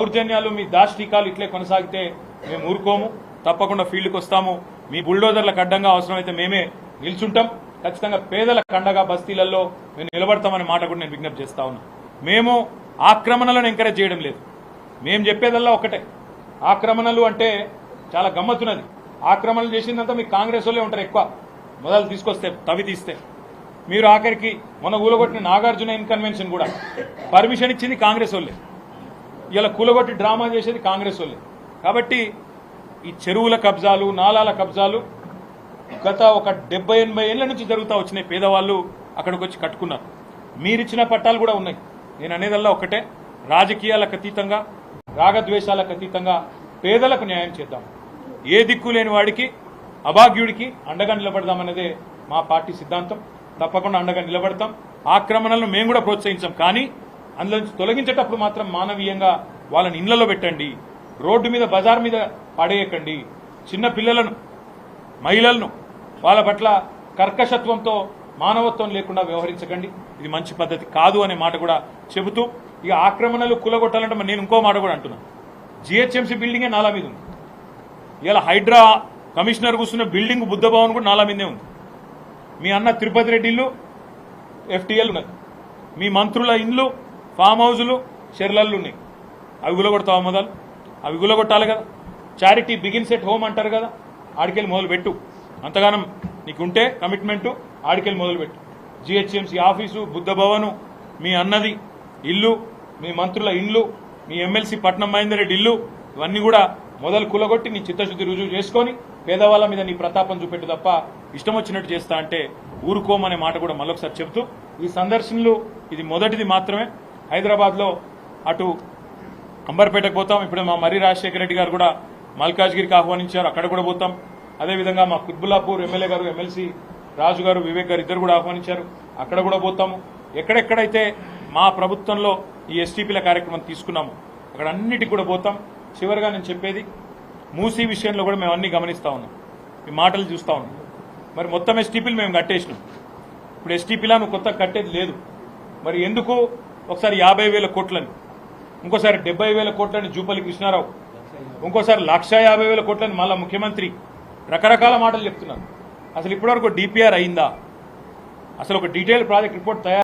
దౌర్జన్యాలు మీ దాష్టికాలు ఇట్లే కొనసాగితే మేము ఊరుకోము. తప్పకుండా ఫీల్డ్కి వస్తాము. మీ బుల్డోజర్లకు అడ్డంగా అవసరమైతే మేమే నిల్చుంటాం. ఖచ్చితంగా పేదల కండగా బస్తీలలో మేము నిలబడతామనే మాట కూడా నేను విజ్ఞప్తి చేస్తా ఉన్నా. మేము ఆక్రమణలను ఎంకరేజ్ చేయడం లేదు. మేము చెప్పేదల్లా ఒకటే. ఆక్రమణలు అంటే చాలా గమ్మత్తున్నది. ఆక్రమణలు చేసిందంతా మీ కాంగ్రెస్ వాళ్ళే ఉంటారు ఎక్కువ. మొదలు తీసుకొస్తే తవి తీస్తే. మీరు ఆఖరికి మొన్న ఊలగొట్టిన నాగార్జున ఇన్కన్వెన్షన్ కూడా. పర్మిషన్ ఇచ్చింది కాంగ్రెస్ వాళ్ళే. ఇలా కూలగొట్టి డ్రామా చేసేది కాంగ్రెస్ వాళ్ళే. కాబట్టి ఈ చెరువుల కబ్జాలు నాలాల కబ్జాలు గత ఒక డెబ్బై ఎనభై ఏళ్ళ నుంచి జరుగుతూ వచ్చినాయి. పేదవాళ్ళు అక్కడికి వచ్చి కట్టుకున్నారు. మీరిచ్చిన పట్టాలు కూడా ఉన్నాయి. నేను అనేదల్లా ఒకటే రాజకీయాలకు అతీతంగా రాగద్వేషాలకు అతీతంగా పేదలకు న్యాయం చేద్దాం. ఏ దిక్కు లేని వాడికి అభాగ్యుడికి అండగా నిలబడదామనేదే మా పార్టీ సిద్ధాంతం. తప్పకుండా అండగా నిలబడతాం. ఆక్రమణలను మేము కూడా ప్రోత్సహించాం. కానీ అందులో నుంచి తొలగించేటప్పుడు మాత్రం మానవీయంగా వాళ్ళని ఇండ్లలో పెట్టండి రోడ్డు మీద బజార్ మీద పడేయకండి. చిన్న పిల్లలను మహిళలను వాళ్ళ పట్ల కర్కశత్వంతో మానవత్వం లేకుండా వ్యవహరించకండి. ఇది మంచి పద్ధతి కాదు అనే మాట కూడా చెబుతూ ఇక ఆక్రమణలు కూలగొట్టాలంటే మరి నేను ఇంకో మాట కూడా అంటున్నాను జిహెచ్ఎంసీ బిల్డింగే నాలా మీద ఉంది. ఇలా హైడ్రా కమిషనర్ కూర్చున్న బిల్డింగ్ బుద్ధ భవన్ కూడా నాలా మీదే ఉంది. మీ అన్న తిరుపతి రెడ్డి ఇల్లు ఎఫ్టీఎల్ ఉన్నది. మీ మంత్రుల ఇండ్లు ఫామ్ హౌజులు షెర్లళ్ళు ఉన్నాయి. అవి గులగొడతావు మొదలు అవి గులగొట్టాలి కదా. చారిటీ బిగిన్స్ ఎట్ హోమ్ అంటారు కదా. ఆడికెళ్ళి మొదలు పెట్టు అంతగానం నీకుంటే కమిట్మెంటు ఆడికెళ్ళి మొదలుపెట్టు. జిహెచ్ఎంసీ ఆఫీసు బుద్ధ భవను మీ అన్నది ఇల్లు మీ మంత్రుల ఇండ్లు మీ ఎమ్మెల్సీ పట్నం మహేందర్ రెడ్డి ఇల్లు ఇవన్నీ కూడా మొదలు కూలగొట్టి నీ చిత్తశుద్ధి రుజువు చేసుకొని పేదవాళ్ళ మీద నీ ప్రతాపం చూపెట్టు తప్ప ఇష్టం వచ్చినట్టు చేస్తా అంటే ఊరుకోమనే మాట కూడా మళ్ళొకసారి చెబుతూ ఈ సందర్శనలు ఇది మొదటిది మాత్రమే. హైదరాబాద్లో అటు అంబర్పేటకు పోతాం. ఇప్పుడు మా మర్రి రాజశేఖర రెడ్డి గారు కూడా మల్కాజ్గిరికి ఆహ్వానించారు. అక్కడ కూడా పోతాం. అదేవిధంగా మా కుత్బుల్లాపూర్ ఎమ్మెల్యే గారు ఎమ్మెల్సీ రాజు గారు వివేక్ గారు ఇద్దరు కూడా ఆహ్వానించారు. అక్కడ కూడా పోతాము. ఎక్కడెక్కడైతే మా ప్రభుత్వంలో ఈ ఎస్టీపీల కార్యక్రమం తీసుకున్నాము అక్కడ అన్నిటికి కూడా పోతాం. చివరిగా నేను చెప్పేది మూసీ విషయంలో కూడా మేము అన్ని గమనిస్తా ఉన్నాం. ఈ మాటలు చూస్తా ఉన్నాం. మరి మొత్తం ఎస్టీపీలు మేము కట్టేసినాం. ఇప్పుడు ఎస్టీపీలా నువ్వు కొత్త కట్టేది లేదు. మరి ఎందుకు ఒకసారి యాభై వేల కోట్లని ఇంకోసారి డెబ్బై వేల కోట్లని జూపల్లి కృష్ణారావు ఇంకోసారి లక్ష యాభై వేల కోట్లని మళ్ళా ముఖ్యమంత్రి. రకరకాల మాటలు చెప్తున్నారు. అసలు ఇప్పటివరకు డిపిఆర్ అయిందా? అసలు ఒక డీటెయిల్ ప్రాజెక్ట్ రిపోర్ట్ తయారు